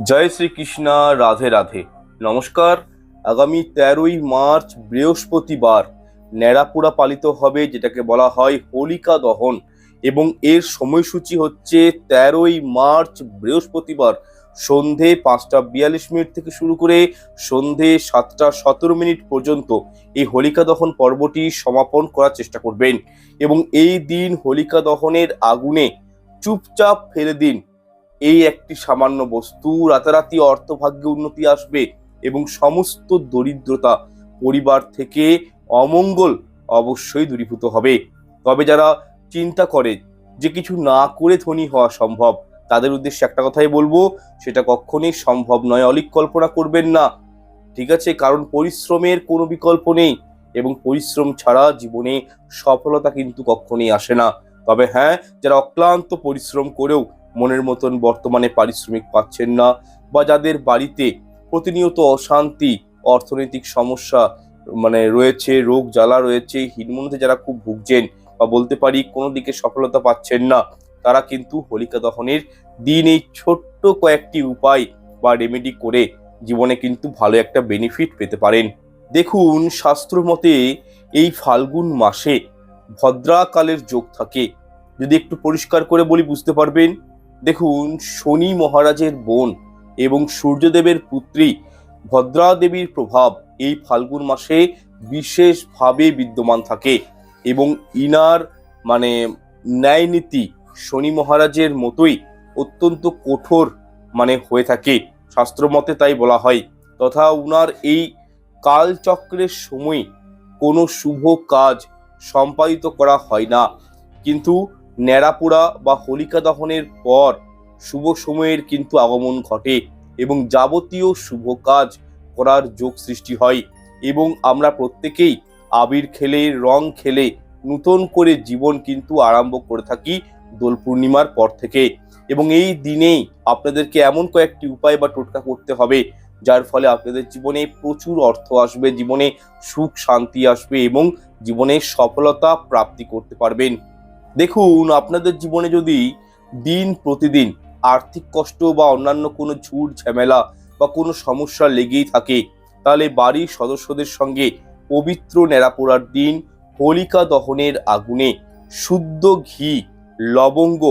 জয় শ্রীকৃষ্ণা, রাধে রাধে। নমস্কার। আগামী তেরোই মার্চ বৃহস্পতিবার ন্যাড়াপুরা পালিত হবে, যেটাকে বলা হয় হোলিকা দহন। এবং এর সময়সূচি হচ্ছে তেরোই মার্চ বৃহস্পতিবার সন্ধে পাঁচটা বিয়াল্লিশ মিনিট থেকে শুরু করে সন্ধে সাতটা সতেরো মিনিট পর্যন্ত এই হোলিকা দহন পর্বটি সমাপন করার চেষ্টা করবেন। এবং এই দিন হোলিকা দহনের আগুনে চুপচাপ ফেলে দিন। এই একটি সামান্য বস্তু রাতারাতি অর্থভাগ্যে উন্নতি আসবে এবং সমস্ত দরিদ্রতা পরিবার থেকে অমঙ্গল অবশ্যই দূরীভূত হবে। তবে যারা চিন্তা করে যে কিছু না করে ধনী হওয়া সম্ভব, তাদের উদ্দেশ্যে একটা কথাই বলব, সেটা কখনোই সম্ভব নয়। অলিক কল্পনা করবেন না, ঠিক আছে? কারণ পরিশ্রমের কোনো বিকল্প নেই এবং পরিশ্রম ছাড়া জীবনে সফলতা কিন্তু কখনোই আসে না। তবে হ্যাঁ যারা অক্লান্ত পরিশ্রম করেও মনের মতন বর্তমানে পারিশ্রমিক পাচ্ছেন না বা যাদের বাড়িতে প্রতিনিয়ত অশান্তি, অর্থনৈতিক সমস্যা মানে রয়েছে, রোগ জ্বালা রয়েছে হিনমনতে যারা খুব ভুগছেন বা বলতে পারি কোনো দিকে সফলতা পাচ্ছেন না, তারা কিন্তু হোলিকা দহনের দিন এই ছোট্ট কয়েকটি উপায় বা রেমেডি করে জীবনে কিন্তু ভালো একটা বেনিফিট পেতে পারেন। দেখুন, শাস্ত্র মতে এই ফাল্গুন মাসে ভদ্রাকালের যোগ থাকে। যদি একটু পরিষ্কার করে বলি, বুঝতে পারবেন? দেখুন, শনি মহারাজের বোন এবং সূর্যদেবের পুত্রী ভদ্রা দেবীর প্রভাব এই ফাল্গুন মাসে বিশেষভাবে বিদ্যমান থাকে এবং ইনার মানে ন্যায় নীতি শনি মহারাজের মতোই অত্যন্ত কঠোর মানে হয়ে থাকে। শাস্ত্র মতে তাই বলা হয়। তথা উনার এই কালচক্রের সময় কোনো শুভ কাজ সম্পাদিত করা হয় না। কিন্তু ন্যাড়াপোড়া বা হোলিকা দহনের পর শুভ সময়ের কিন্তু আগমন ঘটে এবং যাবতীয় শুভ কাজ করার যোগ সৃষ্টি হয় এবং আমরা প্রত্যেকেই আবির খেলে, রং খেলে নূতন করে জীবন কিন্তু আরম্ভ করে থাকি দোল পূর্ণিমার পর থেকে। এবং এই দিনেই আপনাদেরকে এমন কয়েকটি উপায় বা টোটকা করতে হবে, যার ফলে আপনাদের জীবনে প্রচুর অর্থ আসবে, জীবনে সুখ, শান্তি আসবে এবং জীবনে সফলতা প্রাপ্তি করতে পারবেন। দেখুন, আপনাদের জীবনে যদি দিন প্রতিদিন আর্থিক কষ্ট বা অন্যান্য কোনো ঝুট ঝামেলা বা কোনো সমস্যা লেগেই থাকে, তাহলে বাড়ির সদস্যদের সঙ্গে পবিত্র নেড়াপোড়ার দিন হোলিকা দহনের আগুনে শুদ্ধ ঘি, লবঙ্গ,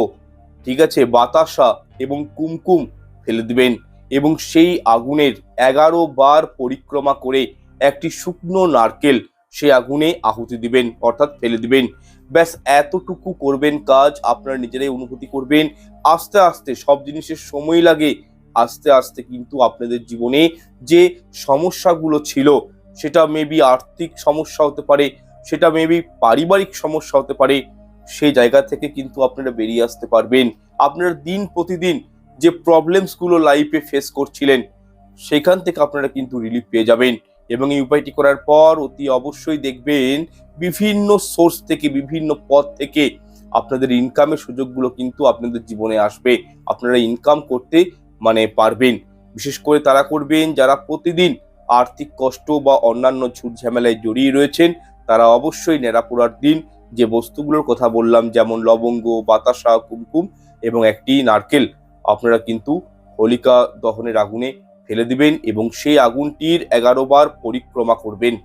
ঠিক আছে, বাতাসা এবং কুমকুম ফেলে দেবেন এবং সেই আগুনের এগারো বার পরিক্রমা করে একটি শুকনো নারকেল সেই আগুনে আহুতি দিবেন, অর্থাৎ ফেলে দিবেন। ব্যাস, এতটুকু করবেন কাজ, আপনারা নিজেরাই অনুভূতি করবেন। আস্তে আস্তে সব জিনিসের সময় লাগে। আস্তে আস্তে কিন্তু আপনাদের জীবনে যে সমস্যাগুলো ছিল, সেটা মেবি আর্থিক সমস্যা হতে পারে, সেটা মেবি পারিবারিক সমস্যা হতে পারে সেই জায়গা থেকে কিন্তু আপনারা বেরিয়ে আসতে পারবেন। আপনারা দিন প্রতিদিন যে প্রবলেমসগুলো লাইফে ফেস করছিলেন, সেখান থেকে আপনারা কিন্তু রিলিফ পেয়ে যাবেন। এবং এই উপায়টি করার পর অতি অবশ্যই দেখবেন বিভিন্ন সোর্স থেকে, বিভিন্ন পথ থেকে আপনাদের ইনকামের সুযোগগুলো কিন্তু আপনাদের জীবনে আসবে। আপনারা ইনকাম করতে মানে পারবেন। বিশেষ করে তারা করবেন যারা প্রতিদিন আর্থিক কষ্ট বা অন্যান্য ঝুট ঝামেলায় জড়িয়ে রয়েছেন, তারা অবশ্যই নেড়াপোড়ার দিন যে বস্তুগুলোর কথা বললাম, যেমন লবঙ্গ, বাতাসা, কুমকুম এবং একটি নারকেল, আপনারা কিন্তু হোলিকা দহনের আগুনে ফেলে দিবেন এবং সেই আগুনটির এগারো বার পরিক্রমা করবেন।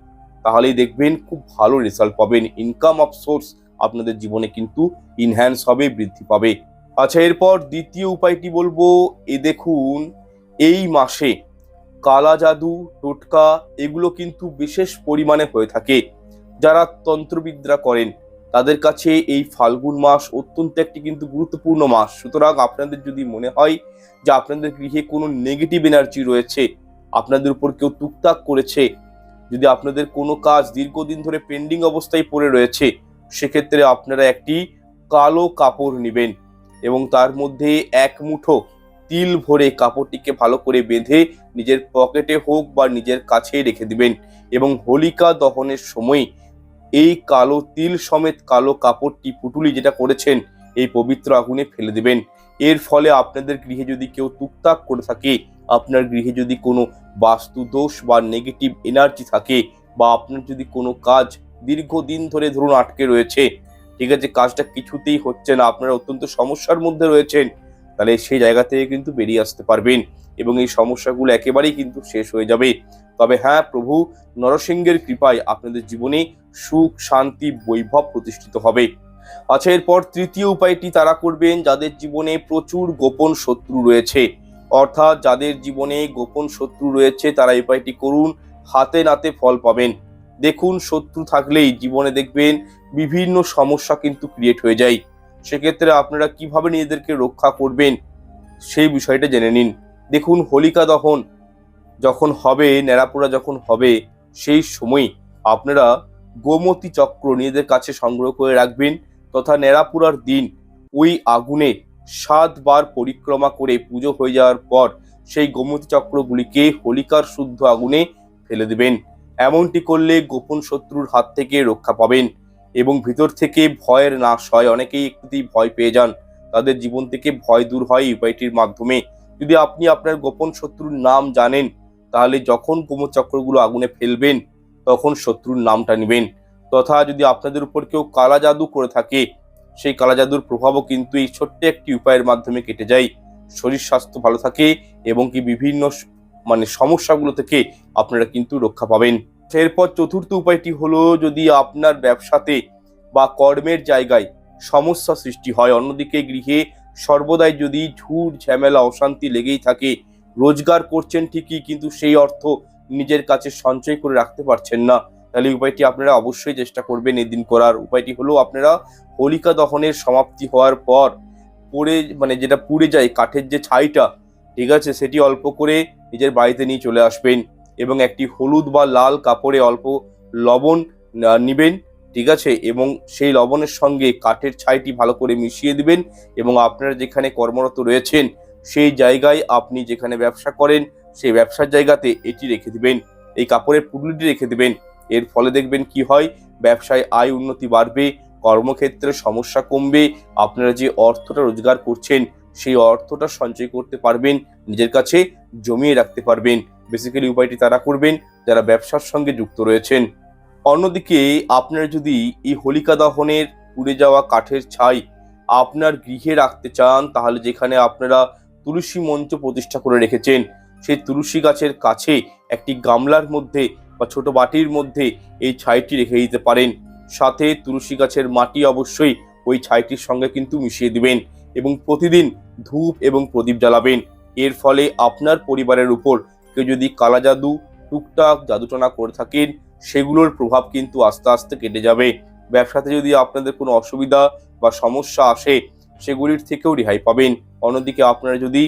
তাহলেই দেখবেন খুব ভালো রেজাল্ট পাবেন। ইনকাম অফ সোর্স আপনাদের জীবনে কিন্তু ইনহ্যান্স হবে, বৃদ্ধি পাবে। আচ্ছা এরপর দ্বিতীয় উপায়টি বলব। এ দেখুন, এই মাসে কালা জাদু, টোটকা এগুলো কিন্তু বিশেষ পরিমাণে হয়ে থাকে। যারা তন্ত্রবিদ্যা করেন তাদের কাছে এই ফাল্গুন মাস অত্যন্ত একটি কিন্তু গুরুত্বপূর্ণ মাস। সুতরাং আপনাদের যদি মনে হয় যে আপনাদের গৃহে কোনো নেগেটিভ এনার্জি রয়েছে, আপনাদের উপর কেউ টুকটাক করেছে, যদি আপনাদের কোনো কাজ দীর্ঘদিন ধরে পেন্ডিং অবস্থায় পড়ে রয়েছে, সেক্ষেত্রে আপনারা একটি কালো কাপড় নেবেন এবং তার মধ্যে এক মুঠো তিল ভরে কাপড়টিকে ভালো করে বেঁধে নিজের পকেটে হোক বা নিজের কাছে রেখে দিবেন এবং হোলিকা দহনের সময় এই কালো তিল সমেত কালো কাপড়টি পুটুলি যেটা করেছেন, এই পবিত্র আগুনে ফেলে দেবেন। এর ফলে আপনাদের গৃহে যদি কেউ টুকটাক করে থাকে, আপনার গৃহে যদি কোনো বাস্তু দোষ বা নেগেটিভ এনার্জি থাকে, বা আপনার যদি কোনো কাজ দীর্ঘদিন ধরে ধরুন আটকে রয়েছে, ঠিক আছে, কাজটা কিছুতেই হচ্ছে না, আপনারা অত্যন্ত সমস্যার মধ্যে রয়েছেন, তাহলে সেই জায়গা থেকে কিন্তু বেরিয়ে আসতে পারবেন এবং এই সমস্যাগুলো একেবারেই কিন্তু শেষ হয়ে যাবে। তবে হ্যাঁ প্রভু নরসিংহের কৃপায় আপনাদের জীবনে সুখ, শান্তি, বৈভব প্রতিষ্ঠিত হবে। আচ্ছা এরপর তৃতীয় উপায়টি তারা করবেন, যাদের জীবনে প্রচুর গোপন শত্রু রয়েছে। অর্থাৎ যাদের জীবনে গোপন শত্রু রয়েছে, তারা এই উপায়টি করুন, হাতে নাতে ফল পাবেন। দেখুন, শত্রু থাকলেই জীবনে দেখবেন বিভিন্ন সমস্যা কিন্তু ক্রিয়েট হয়ে যায়। সেক্ষেত্রে আপনারা কীভাবে নিজেদেরকে রক্ষা করবেন, সেই বিষয়টা জেনে নিন। দেখুন, হোলিকা দহন যখন হবে ন্যাড়াপোড়া যখন হবে, সেই সময় আপনারা গোমতী চক্র নিজেদের কাছে সংগ্রহ করে রাখবেন তথা ন্যাড়াপোড়ার দিন ওই আগুনে সাতবার পরিক্রমা করে পুজো হয়ে যাওয়ার পর সেই গোমতী চক্রগুলিকে হোলিকার শুদ্ধ আগুনে ফেলে দেবেন। এমনটি করলে গোপন শত্রুর হাত থেকে রক্ষা পাবেন এবং ভিতর থেকে ভয়ের নাশ হয়। অনেকেই একটুতেই ভয় পেয়ে যান। তাদের জীবন থেকে ভয় দূর হয় এই উপায়টির মাধ্যমে। যদি আপনি আপনার গোপন শত্রুর নাম জানেন তাহলে যখন গোমত চক্রগুলো আগুনে ফেলবেন, তখন শত্রুর নামটা নেবেন। তথা যদি আপনাদের উপর কেউ কালা জাদু করে থাকে, সেই কালা জাদুর প্রভাবও কিন্তু এই ছোট্ট একটি উপায়ের মাধ্যমে কেটে যায়। শরীর স্বাস্থ্য ভালো থাকে এবং কি বিভিন্ন মানে সমস্যাগুলো থেকে আপনারা কিন্তু রক্ষা পাবেন। এরপর চতুর্থ উপায়টি হলো, যদি আপনার ব্যবসাতে বা কর্মের জায়গায় সমস্যা সৃষ্টি হয়, অন্যদিকে গৃহে সর্বদাই যদি ঝুট ঝামেলা, অশান্তি লেগেই থাকে রোজগার করছেন ঠিকই, কিন্তু সেই অর্থ নিজের কাছে সঞ্চয় করে রাখতে পারছেন না। তাহলে উপায়টি আপনারা অবশ্যই চেষ্টা করবেন এদিন করার। উপায়টি হলো আপনারা হোলিকা দহনের সমাপ্তি হওয়ার পর পড়ে মানে যেটা পুড়ে যায়, কাঠের যে ছাইটা, ঠিক আছে, সেটি অল্প করে নিজের বাড়িতে নিয়ে চলে আসবেন এবং একটি হলুদ বা লাল কাপড়ে অল্প লবণ নিবেন, ঠিক আছে, এবং সেই লবণের সঙ্গে কাঠের ছাইটি ভালো করে মিশিয়ে দিবেন এবং আপনারা যেখানে কর্মরত রয়েছেন সেই জায়গায় আপনি যেখানে ব্যবসা করেন, সেই ব্যবসার জায়গাতে এটি রেখে দিবেন। এই কাপড়ের পুটলিটি রেখে দিবেন। এর ফলে দেখবেন কি হয়, ব্যবসায় আয় উন্নতি বাড়বে, কর্মক্ষেত্রে সমস্যা কমবে, আপনারা যে অর্থটা রোজগার করছেন, সেই অর্থটা সঞ্চয় করতে পারবেন, নিজের কাছে জমিয়ে রাখতে পারবেন। বেসিক্যালি উপায়টি তারা করবেন, যারা ব্যবসার সঙ্গে যুক্ত রয়েছেন। অন্যদিকে আপনারা যদি এই হোলিকা দহনের পুড়ে যাওয়া কাঠের ছাই আপনার গৃহে রাখতে চান, তাহলে যেখানে আপনারা তুলসী মঞ্চ প্রতিষ্ঠা করে রেখেছেন। সেই তুলসী গাছের কাছে একটি গামলার মধ্যে বা ছোট বাটির মধ্যে এই ছাইটি রেখে দিতে পারেন। সাথে তুলসী গাছের মাটি অবশ্যই ওই ছাইটির সঙ্গে কিন্তু মিশিয়ে দিবেন এবং প্রতিদিন ধূপ এবং প্রদীপ জ্বালাবেন। এর ফলে আপনার পরিবারের উপর কেউ যদি কালা জাদু, টুকটাক জাদুটনা করে থাকেন, সেগুলোর প্রভাব কিন্তু আস্তে আস্তে কেটে যাবে। ব্যবসাতে যদি আপনাদের কোনো অসুবিধা বা সমস্যা আসে সেগুলির থেকেও রেহাই পাবেন। অন্যদিকে আপনারা যদি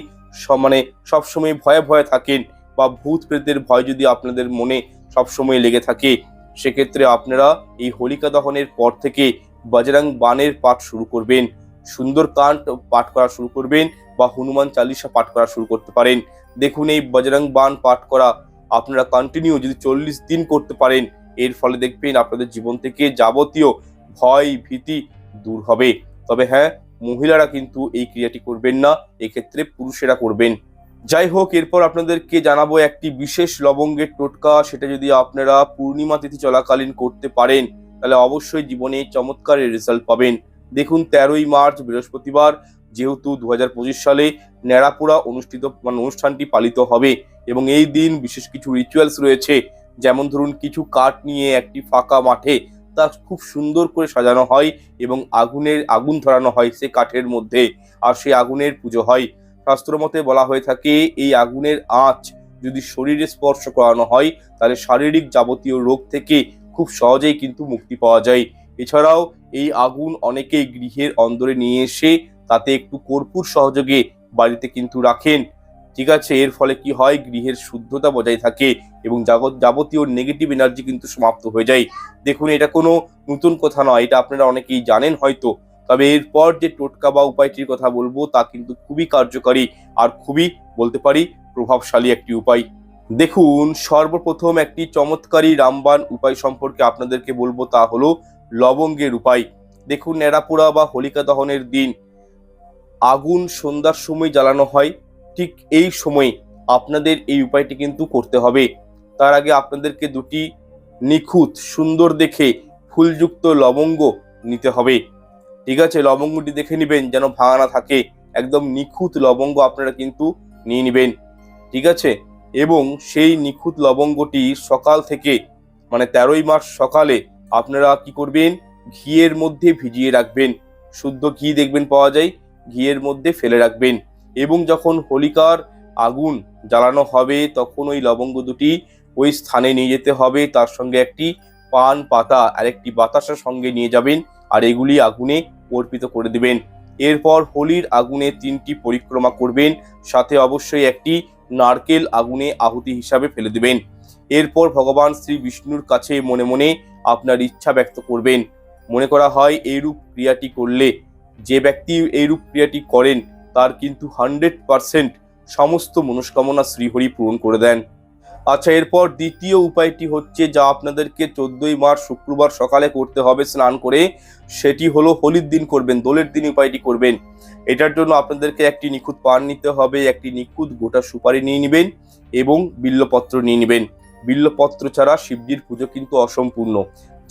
মানে সবসময় ভয়ে ভয়ে থাকেন বা ভূত প্রেতের ভয় যদি আপনাদের মনে সবসময় লেগে থাকে, সেক্ষেত্রে আপনারা এই হোলিকা দহনের পর থেকে বজরং বানের পাঠ শুরু করবেন। সুন্দর সুন্দরকাণ্ড পাঠ করা শুরু করবেন বা হনুমান চালিসা পাঠ করা শুরু করতে পারেন। দেখুন এই বজরং বান পাঠ করা আপনারা কন্টিনিউ যদি চল্লিশ দিন করতে পারেন, এর ফলে দেখবেন আপনাদের জীবন থেকে যাবতীয় ভয় ভীতি দূর হবে। তবে হ্যাঁ মহিলারা কিন্তু এই ক্রিয়াটি করবেন না, এক্ষেত্রে পুরুষেরা করবেন। যাই হোক, এরপর আপনাদেরকে জানাব একটি বিশেষ লবঙ্গের টোটকা, সেটা যদি আপনারা পূর্ণিমা তিথি চলাকালীন করতে পারেন, তাহলে অবশ্যই জীবনে চমৎকারের রেজাল্ট পাবেন। দেখুন, তেরোই মার্চ, বৃহস্পতিবার, যেহেতু দু হাজার পঁচিশ সালে ন্যাড়াপোড়া অনুষ্ঠিত মানে অনুষ্ঠানটি পালিত হবে এবং এই দিন বিশেষ কিছু রিচুয়ালস রয়েছে। যেমন ধরুন, কিছু কাঠ নিয়ে একটি ফাঁকা মাঠে তা খুব সুন্দর করে সাজানো হয় এবং আগুনের, আগুন ধরানো হয় সে কাঠের মধ্যে। আর সেই আগুনের পুজো হয়। শাস্ত্র মতে বলা হয়ে থাকে, এই আগুনের আঁচ যদি শরীরে স্পর্শ করানো হয়, তাহলে শারীরিক যাবতীয় রোগ থেকে খুব সহজেই কিন্তু মুক্তি পাওয়া যায়। এছাড়াও এই আগুন অনেকেই গৃহের অন্দরে নিয়ে এসে তাতে একটু কর্পূর সহযোগে বাড়িতে কিন্তু রাখেন। ঠিক আছে, এর ফলে কি হয়? গৃহের শুদ্ধতা বজায় থাকে এবং যাবত- যাবতীয় নেগেটিভ এনার্জি কিন্তু সমাপ্ত হয়ে যায়। দেখুন, এটা কোনো নতুন কথা নয়, এটা আপনারা অনেকেই জানেন হয়তো। তবে এরপর যে টোটকা বা উপায়টির কথা বলব, তা কিন্তু খুবই কার্যকারী আর খুবই, বলতে পারি, প্রভাবশালী একটি উপায়। দেখুন, সর্বপ্রথম একটি চমৎকারী রামবান উপায় সম্পর্কে আপনাদেরকে বলব, তা হলো লবঙ্গের উপায়। দেখুন, ন্যাড়াপোড়া বা হোলিকা দহনের দিন আগুন সন্ধ্যার সময় জ্বালানো হয়। ঠিক এই সময়ে আপনাদের এই উপায়টি কিন্তু করতে হবে। তার আগে আপনাদেরকে দুটি নিখুঁত, সুন্দর দেখে ফুলযুক্ত লবঙ্গ নিতে হবে। ঠিক আছে, লবঙ্গটি দেখে নেবেন যেন ভাঙা না থাকে। একদম নিখুঁত লবঙ্গ আপনারা কিন্তু নিয়ে নেবেন। ঠিক আছে? এবং সেই নিখুঁত লবঙ্গটি সকাল থেকে মানে তেরোই মাস সকালে আপনারা কি করবেন? ঘিয়ের মধ্যে ভিজিয়ে রাখবেন। শুদ্ধ ঘি দেখবেন পাওয়া যায়, ঘিয়ের মধ্যে ফেলে রাখবেন। এবং যখন হোলিকার আগুন জ্বালানো হবে, তখন ওই লবঙ্গ দুটি ওই স্থানে নিয়ে যেতে হবে। তার সঙ্গে একটি পান পাতা আর একটি বাতাসা সঙ্গে নিয়ে যাবেন আর এগুলি আগুনে অর্পিত করে দেবেন। এরপর হোলির আগুনে তিনটি পরিক্রমা করবেন, সাথে অবশ্যই একটি নারকেল আগুনে আহুতি হিসাবে ফেলে দেবেন। এরপর ভগবান শ্রী বিষ্ণুর কাছে মনে মনে আপনার ইচ্ছা ব্যক্ত করবেন। মনে করা হয়, এইরূপ ক্রিয়াটি করলে, যে ব্যক্তি এইরূপ ক্রিয়াটি করেন তার কিন্তু হান্ড্রেড পারসেন্ট সমস্ত মনস্কামনা শ্রীহরি পূরণ করে দেন। আচ্ছা এরপর দ্বিতীয় উপায়টি হচ্ছে যা আপনাদেরকে চোদ্দই মার্চ শুক্রবার সকালে করতে হবে স্নান করে, সেটি হলো হোলির দিন করবেন, দোলের দিন উপায়টি করবেন। এটার জন্য আপনাদেরকে একটি নিখুঁত পান নিতে হবে, একটি নিখুঁত গোটা সুপারি নিয়ে নেবেন এবং বিল্লপত্র নিয়ে নেবেন। বিল্লপত্র ছাড়া শিবজির পুজো কিন্তু অসম্পূর্ণ।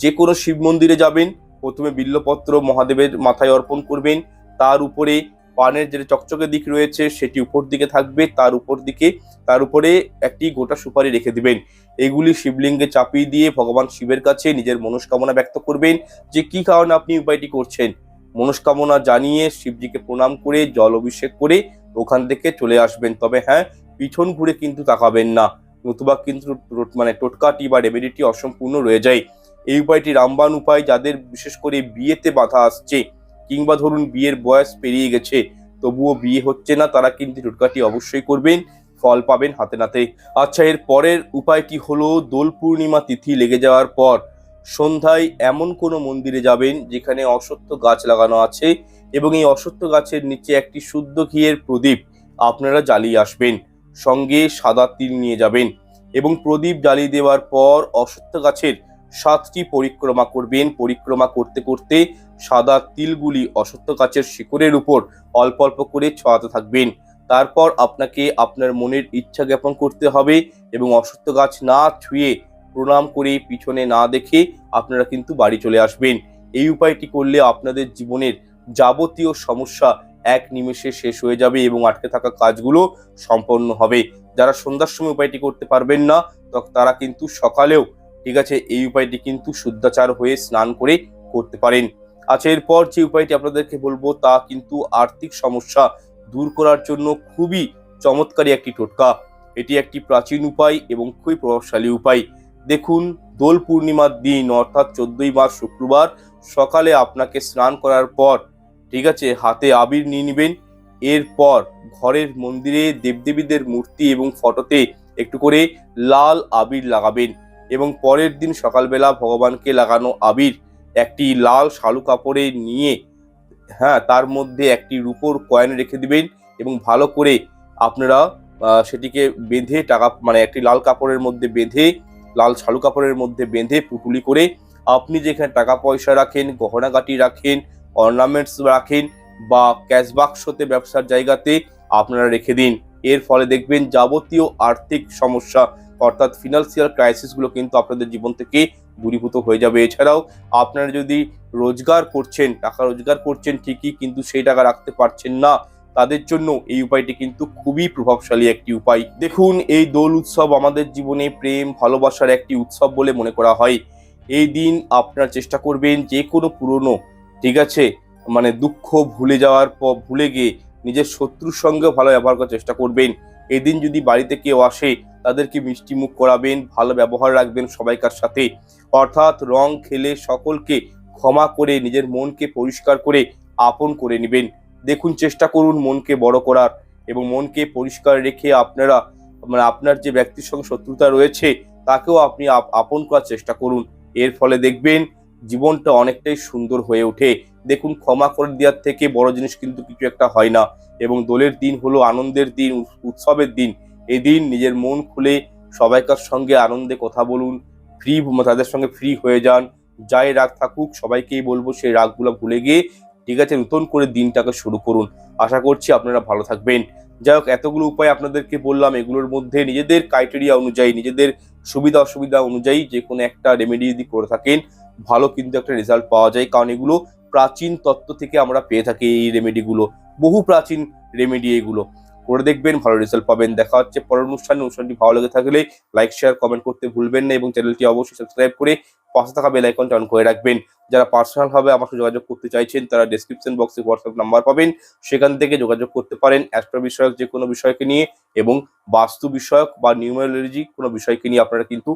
যে কোনো শিব মন্দিরে যাবেন, প্রথমে বিল্লপত্র মহাদেবের মাথায় অর্পণ করবেন, তার উপরে পানের যে চকচকে দিক রয়েছে সেটি উপর দিকে থাকবে, তার উপর দিকে, তার উপরে একটি গোটা সুপারি রেখে দিবেন। এগুলি শিবলিঙ্গে চাপিয়ে দিয়ে ভগবান শিবের কাছে নিজের মনস্কামনা ব্যক্ত করবেন যে কি কারণে আপনি উপায়টি করছেন। মনস্কামনা জানিয়ে শিবজিকে প্রণাম করে, জল অভিষেক করে ওখান থেকে চলে আসবেন। তবে হ্যাঁ পিছন ঘুরে কিন্তু তাকাবেন না। নতুবা কিন্তু মানে টোটকাটি বা রেমেডিটি অসম্পূর্ণ রয়ে যায়। এই উপায়টি রামবান উপায়, যাদের বিশেষ করে বিয়েতে বাধা আসছে কিংবা ধরুন বিয়ের বয়স পেরিয়ে গেছে, তবুও বিয়ে হচ্ছে না, তারা কিন্তু টোটকাটি অবশ্যই করবেন, ফল পাবেন হাতে নাতে। আচ্ছা এর পরের উপায়টি হলো দোল পূর্ণিমা তিথি লেগে যাওয়ার পর সন্ধ্যায় এমন কোনো মন্দিরে যাবেন যেখানে অশ্বত্থ গাছ লাগানো আছে এবং এই অশ্বত্থ গাছের নিচে একটি শুদ্ধ ঘিয়ের প্রদীপ আপনারা জ্বালিয়ে আসবেন, সঙ্গে সাদা তিল নিয়ে যাবেন এবং প্রদীপ জ্বালিয়ে দেওয়ার পর অশ্বত্থ গাছের সাতটি পরিক্রমা করবেন। পরিক্রমা করতে করতে সাদা তিলগুলি অশ্বত্থ গাছের শিকড়ের উপর অল্প অল্প করে ছড়াতে থাকবেন। তারপর আপনাকে আপনার মনের ইচ্ছা জ্ঞাপন করতে হবে এবং অশ্বত্থ গাছ না ছুঁয়ে প্রণাম করে পিছনে না দেখে আপনারা কিন্তু বাড়ি চলে আসবেন। এই উপায়টি করলে আপনাদের জীবনের যাবতীয় সমস্যা এক নিমেষে শেষ হয়ে যাবে এবং আটকে থাকা কাজগুলো সম্পন্ন হবে। যারা সন্ধ্যার সময় উপায়টি করতে পারবেন না তারা কিন্তু সকালেও ঠিক আছে, এই উপায়টি কিন্তু শুদ্ধাচার হয়ে স্নান করে করতে পারেন। আচ্ছা এরপর যে উপায়টি আপনাদেরকে বলব, তা কিন্তু আর্থিক সমস্যা দূর করার জন্য খুবই চমৎকারী একটি টোটকা। এটি একটি প্রাচীন উপায় এবং খুবই প্রভাবশালী উপায়। দেখুন, দোল পূর্ণিমার দিন, অর্থাৎ চোদ্দই মার্চ শুক্রবার, সকালে আপনাকে স্নান করার পর, ঠিক আছে, হাতে আবির নিয়ে নেবেন। এরপর ঘরের মন্দিরে দেবদেবীদের মূর্তি এবং ফটোতে একটু করে লাল আবির লাগাবেন। এবং পরের দিন সকালবেলা ভগবানকে লাগানো আবির, একটি লাল শালু কাপড়ে নিয়ে হ্যাঁ তার মধ্যে একটি রূপোর কয়েন রেখে দিবেন এবং ভালো করে আপনারা সেটিকে বেঁধে টাকা মানে একটি লাল কাপড়ের মধ্যে বেঁধে, লাল শালু কাপড়ের মধ্যে বেঁধে পুটুলি করে আপনি যেখানে টাকা পয়সা রাখেন, গহনাগাটি রাখেন অর্নামেন্টস রাখেন বা ক্যাশ বাক্সতে ব্যবসার জায়গাতে আপনারা রেখে দিন। এর ফলে দেখবেন যাবতীয় আর্থিক সমস্যা অর্থাৎ ফিনান্সিয়াল ক্রাইসিসগুলো কিন্তু আপনাদের জীবন থেকে দূরীভূত হয়ে যাবে। এছাড়াও আপনারা যদি রোজগার করছেন, টাকা রোজগার করছেন ঠিকই, কিন্তু সেই টাকা রাখতে পারছেন না, তাদের জন্য এই উপায়টি কিন্তু খুবই প্রভাবশালী একটি উপায়। দেখুন, এই দোল উৎসব আমাদের জীবনে প্রেম, ভালোবাসার একটি উৎসব বলে মনে করা হয়। এই দিন আপনারা চেষ্টা করবেন যে কোনো পুরনো, ঠিক আছে মানে দুঃখ ভুলে যাওয়ার পর ভুলে গিয়ে নিজের শত্রুর সঙ্গে ভালো ব্যবহার করার চেষ্টা করবেন। এই দিন যদি বাড়িতে কেউ আসে তাদেরকে মিষ্টি মুখ করাবেন, ভালো ব্যবহার রাখবেন সবাইকার সাথে। অর্থাৎ রং খেলে সকলকে ক্ষমা করে, নিজের মনকে পরিষ্কার করে আপন করে নেবেন। দেখুন, চেষ্টা করুন মনকে বড় করার এবং মনকে পরিষ্কার রেখে আপনারা মানে আপনার যে ব্যক্তির সঙ্গে শত্রুতা রয়েছে, তাকেও আপনি আপ- আপন করার চেষ্টা করুন। এর ফলে দেখবেন, জীবনটা অনেকটাই সুন্দর হয়ে ওঠে। দেখুন, ক্ষমা করে দেওয়ার থেকে বড় জিনিস কিন্তু কিছু একটা হয় না। এবং দোলের দিন হলো আনন্দের দিন, উৎসবের দিন। এদিন নিজের মন খুলে সবাইকার সঙ্গে আনন্দে কথা বলুন ফ্রি তাদের সঙ্গে ফ্রি হয়ে যান, যাই রাগ থাকুক, সবাইকেই বলব সেই রাগগুলো ভুলে গিয়ে ঠিক আছে নতুন করে দিনটাকে শুরু করুন। আশা করছি আপনারা ভালো থাকবেন। যাই হোক, এতগুলো উপায় আপনাদেরকে বললাম, এগুলোর মধ্যে নিজেদের ক্রাইটেরিয়া অনুযায়ী, নিজেদের সুবিধা অসুবিধা অনুযায়ী যে কোনো একটা রেমেডি যদি করে থাকেন, ভালো কিন্তু একটা রেজাল্ট পাওয়া যায়। কারণ এগুলো প্রাচীন তত্ত্ব থেকে আমরা পেয়ে থাকি এই রেমেডিগুলো বহু প্রাচীন রেমেডি এগুলো। করে দেখবেন, ভালো রেজাল্ট পাবেন। দেখা হচ্ছে পরের অনুষ্ঠানে। অনুষ্ঠানটি ভালো লেগে থাকলে লাইক শেয়ার কমেন্ট করতে ভুলবেন না এবং চ্যানেলটি অবশ্যই সাবস্ক্রাইব করে পাশে থাকা বেল আইকনটা অন করে রাখবেন। যারা পার্সোনাল ভাবে আমার সাথে যোগাযোগ করতে চাইছেন, তারা ডেসক্রিপশন বক্সে হোয়াটসঅ্যাপ নাম্বার পাবেন। সেখান থেকে যোগাযোগ করতে পারেন অ্যাস্ট্রো বিষয়ক যে কোনো বিষয়কে নিয়ে এবং বাস্তু বিষয়ক বা নিউমারোলজি কোনো বিষয়কে নিয়ে আপনারা কিন্তু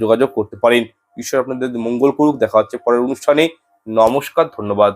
যোগাযোগ করতে পারেন। ঈশ্বর আপনাদের মঙ্গল করুক। দেখা হচ্ছে পরের অনুষ্ঠানে। নমস্কার, ধন্যবাদ।